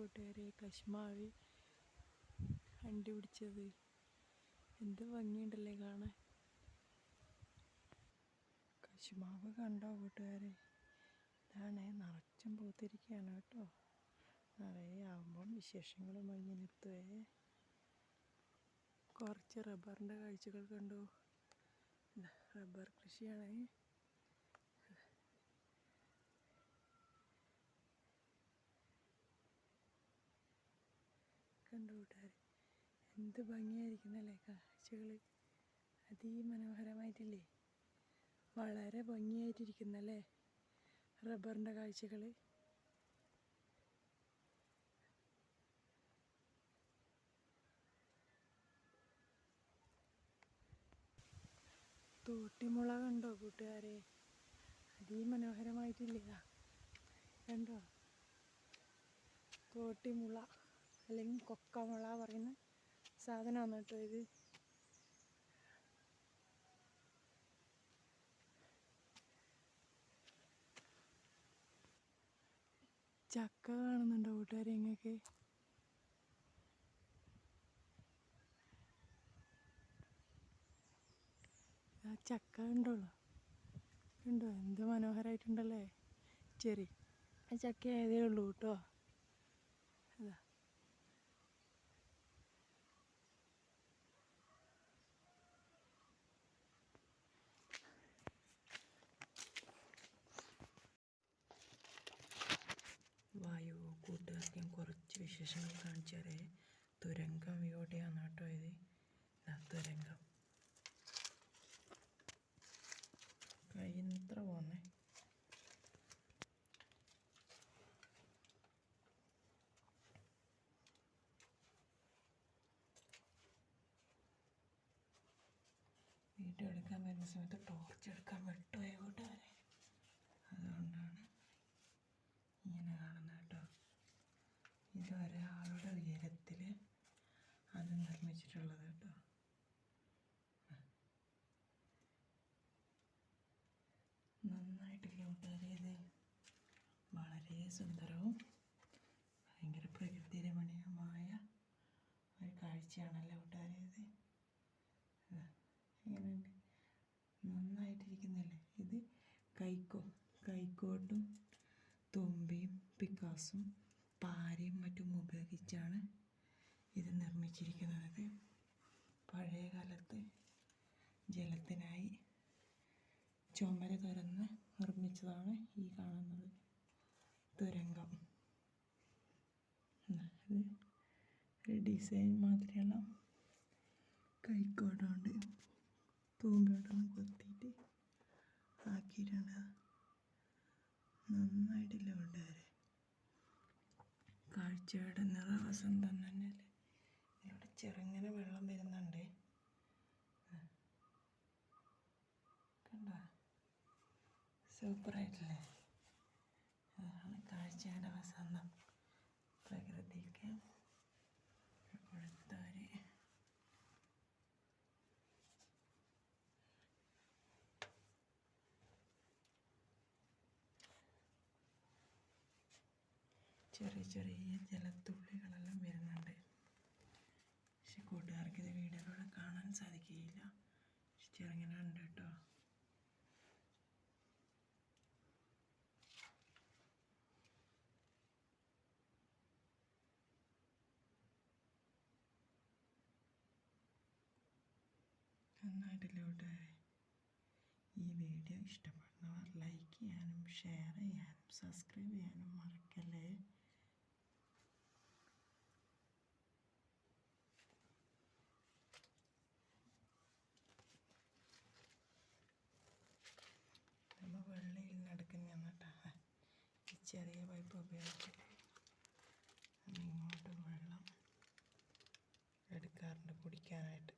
കൂട്ടുകാരെ കശ്മാവ് അണ്ടി പിടിച്ചത്. എന്ത് ഭംഗിയുണ്ടല്ലേ കാണാൻ. കശുമാവ് കണ്ടോ കൂട്ടുകാരെ? ഇതാണ് നിറച്ചും പൂത്തിരിക്കുകയാണ് കേട്ടോ. നിറയെ ആവുമ്പം വിശേഷങ്ങളും ഇങ്ങനെ നിർത്തുവേ കുറച്ച് റബ്ബറിന്റെ കാഴ്ചകൾ കണ്ടു. റബ്ബർ കൃഷിയാണ്. കണ്ടു കൂട്ടുകാരെ എന്ത് ഭംഗിയായിരിക്കുന്നല്ലേ കാഴ്ചകൾ അതിമനോഹരമായിട്ടില്ലേ. വളരെ ഭംഗിയായിട്ടിരിക്കുന്നല്ലേ റബ്ബറിന്റെ കാഴ്ചകൾ തോട്ടിമുള കണ്ടോ കൂട്ടുകാരെ? അതിമനോഹരമായിട്ടില്ലേ. കണ്ടോ? തോട്ടിമുള. അല്ലെങ്കിൽ കൊക്കമുള പറയുന്ന സാധനമാണ് കേട്ടോ ഇത്. ചക്ക കാണുന്നുണ്ടോ കൂട്ടുകാരെ ഇങ്ങൊക്കെ? ആ ചക്ക കണ്ടോളൂ കണ്ടോ? എന്ത് മനോഹരമായിട്ടുണ്ടല്ലേ ചെറി. ആ ചക്ക ആയതേ ഉള്ളൂ കേട്ടോ അതാ വായു കൂട്ടുകാർക്ക് ഞാൻ വിശേഷങ്ങൾ കാണിച്ചു തരേ തുരങ്കം ഇവിടെയാണ് കേട്ടോ ഇത്. ഇതാ തുരങ്കം. കയ്യിത്ര പോന്നേ. വീഡിയോ എടുക്കാൻ വരുന്ന സമയത്ത് ടോർച്ച് എടുക്കാൻ വിട്ടുപോയ കൂട്ടുകാരെ അതുകൊണ്ടാണ് ഇങ്ങനെ കാണുന്നത് കേട്ടോ ഇത് ഒരാളുടെ ഉയരത്തിൽ അത് നിർമ്മിച്ചിട്ടുള്ളത് കേട്ടോ നന്നായിട്ടില്ല കൂട്ടുകാരെ ഇത് വളരെ സുന്ദരവും ഭയങ്കര പ്രകൃതി രമണീയമായ ഒരു കാഴ്ചയാണല്ലോ കൂട്ടുകാരെ ഇത്. ഇതാ, എങ്ങനെയുണ്ട് നന്നായിട്ടിരിക്കുന്നില്ലേ? ഇത് കൈക്കോ കൈക്കോട്ടും തുമ്പിയും പിക്കാസും പാരയും മറ്റും ഉപയോഗിച്ചാണ് ഇത് നിർമ്മിച്ചിരിക്കുന്നത്. പഴയ കാലത്ത് ജലത്തിനായി ചുമര് തുറന്ന് നിർമ്മിച്ചതാണ് ഈ കാണുന്നത്. തുരങ്കം. ഇത് ഒരു ഡിസൈൻ മാതിരിയുള്ള കൈക്കോട്ടുകൊണ്ട് തൂമ്പോടൊന്ന് കൊത്തിയിട്ട് ആക്കിയിട്ടുണ്ട് നന്നായിട്ടില്ല കൊണ്ടുവരെ കാഴ്ചയുടെ നിറവസന്തം തന്നെയല്ലേ ഇവിടെ ചെറുങ്ങനെ വെള്ളം വരുന്നുണ്ട്. കണ്ട? സൂപ്പറായിട്ടില്ലേ? കാഴ്ചയുടെ വസന്തം പ്രകൃതിക്ക് കൊടുത്തൊരു ചെറിയ ചെറിയ ജലത്തുള്ളികളെല്ലാം വരുന്നുണ്ട്. പക്ഷെ കൂട്ടുകാർക്ക് ഇത് വീഡിയോയിലൂടെ കാണാൻ സാധിക്കുകയില്ല. ചെറുങ്ങനെ ഉണ്ട് കേട്ടോ നാട്ടിലോട്ട് ഈ വീഡിയോ ഇഷ്ടപ്പെടുന്നവർ ലൈക്ക് ചെയ്യാനും ഷെയർ ചെയ്യാനും സബ്സ്ക്രൈബ് ചെയ്യാനും മറക്കല്ലേ? നമ്മൾ വെള്ളയിൽ നടക്കുന്ന എന്നിട്ടാണ് ഈ ചെറിയ പൈപ്പ് ഉപയോഗിക്കല്ലേ ഇങ്ങോട്ട് വെള്ളം എടുക്കാറുണ്ട് കുടിക്കാനായിട്ട്